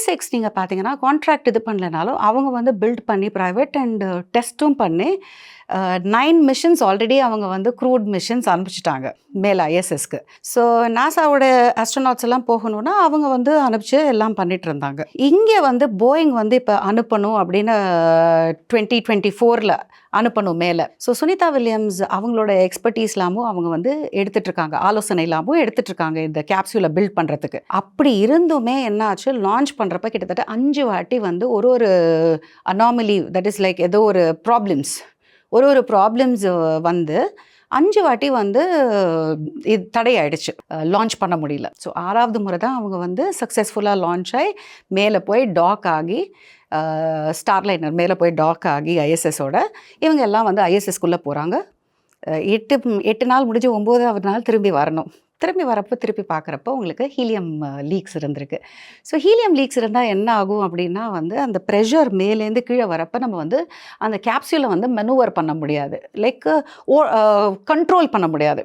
Space X நீங்கள் பார்த்தீங்கன்னா contract இது பண்ணலனாலும் அவங்க வந்து பில்ட் பண்ணி ப்ரைவேட் அண்ட் டெஸ்ட்டும் பண்ணி நைன் மிஷன்ஸ் ஆல்ரெடி அவங்க வந்து க்ரூட் மிஷன்ஸ் அனுப்பிச்சிட்டாங்க மேலே ஐஎஸ்எஸ்க்கு ஸோ நாசாவோட அஸ்ட்ரோனாட்ஸ் எல்லாம் போகணும்னா அவங்க வந்து அனுப்பிச்சு எல்லாம் பண்ணிட்டு இருந்தாங்க. இங்கே வந்து போயிங் வந்து இப்போ அனுப்பணும் அப்படின்னு டுவெண்ட்டி டுவெண்ட்டி ஃபோரில் அனுப்பணும் மேலே. ஸோ சுனிதா வில்லியம்ஸ் அவங்களோட எக்ஸ்பர்டீஸ் இல்லாமல் அவங்க வந்து எடுத்துட்டு இருக்காங்க ஆலோசனை இல்லாமல் எடுத்துட்டு இருக்காங்க இந்த கேப்சூலை பில்ட் பண்ணுறதுக்கு அப்படி இருந்துமே என்னாச்சு லான்ச் பண்ணுறப்ப கிட்டத்தட்ட அஞ்சு வாட்டி வந்து ஒரு ஒரு அனாமலி தட் இஸ் லைக் ஏதோ ஒரு ப்ராப்ளம்ஸ் ஒரு ஒரு ப்ராப்ளம்ஸ் வந்து அஞ்சு வாட்டி வந்து இது தடையாயிடுச்சு. லான்ச் பண்ண முடியல. ஸோ ஆறாவது முறை தான் அவங்க வந்து சக்ஸஸ்ஃபுல்லாக லான்ச் ஆகி மேலே போய் டாக் ஆகி ஸ்டார்லைனர் மேலே போய் டாக் ஆகி ஐஎஸ்எஸோட இவங்க எல்லாம் வந்து ஐஎஸ்எஸ்குள்ளே போகிறாங்க எட்டு எட்டு நாள் முடிஞ்சு ஒம்போதாவது நாள் திரும்பி வரணும். திரும்பி வரப்போ திருப்பி பார்க்குறப்போ உங்களுக்கு ஹீலியம் லீக்ஸ் இருந்திருக்கு. ஸோ ஹீலியம் லீக்ஸ் இருந்தால் என்ன ஆகும் அப்படின்னா வந்து அந்த ப்ரெஷர் மேலேருந்து கீழே வரப்போ நம்ம வந்து அந்த கேப்சியூலை வந்து மெனுவர் பண்ண முடியாது. லைக் கண்ட்ரோல் பண்ண முடியாது.